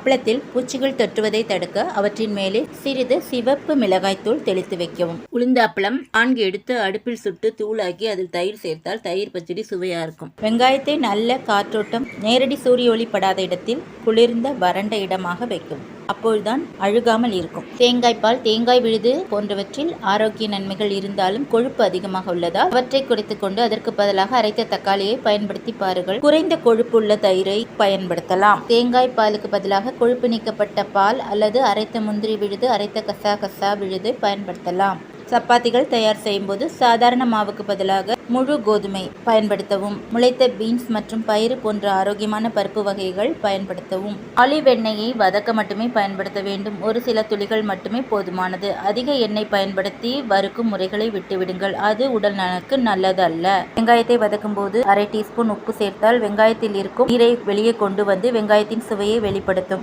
அப்பளத்தில் பூச்சிகள் தொற்றுவதை தடுக்க அவற்றின் மேலே சிறிது சிவப்பு மிளகாய்த்தூள் தெளித்து வைக்கவும். உளுந்த அப்பளம் நான்கு எடுத்து அடுப்பில் சுட்டு தூளாக்கி அதில் தயிர் சேர்த்தால் தயிர் பச்சடி சுவையா இருக்கும். வெங்காயத்தை நல்ல காற்றோட்டம் நேரடி சூரிய ஒளி படாத இடத்தில் குளிர்ந்த வறண்ட இடமாக வைக்கவும். அப்பொழுதுதான் அழுகாமல் இருக்கும். தேங்காய் பால் தேங்காய் விழுது போன்றவற்றில் ஆரோக்கிய நன்மைகள் இருந்தாலும் கொழுப்பு அதிகமாக உள்ளதால் அவற்றை குறைத்துக் கொண்டு அதற்கு பதிலாக அரைத்த தக்காளியை பயன்படுத்தி பாருங்கள். குறைந்த கொழுப்பு உள்ள தயிரை பயன்படுத்தலாம். தேங்காய் பாலுக்கு பதிலாக கொழுப்பு நீக்கப்பட்ட பால் அல்லது அரைத்த முந்திரி விழுது அரைத்த கசா கசா விழுது பயன்படுத்தலாம். சப்பாத்திகள் தயார் செய்யும்போது சாதாரண மாவுக்கு பதிலாக முழு கோதுமை பயன்படுத்தவும் முளைத்த பீன்ஸ் மற்றும் பயிறு போன்ற ஆரோக்கியமான பருப்பு வகைகள் பயன்படுத்தவும். ஆலிவ் எண்ணெயை வதக்க மட்டுமே பயன்படுத்த வேண்டும். ஒரு சில துளிகள் மட்டுமே போதுமானது. அதிக எண்ணெய் பயன்படுத்தி வறுக்கும் முறைகளை விட்டுவிடுங்கள். அது உடல் நலனுக்கு நல்லது அல்ல வெங்காயத்தை வதக்கும் போது அரை டீஸ்பூன் உப்பு சேர்த்தால் வெங்காயத்தில் இருக்கும் நீரை வெளியே கொண்டு வந்து வெங்காயத்தின் சுவையை வெளிப்படுத்தும்.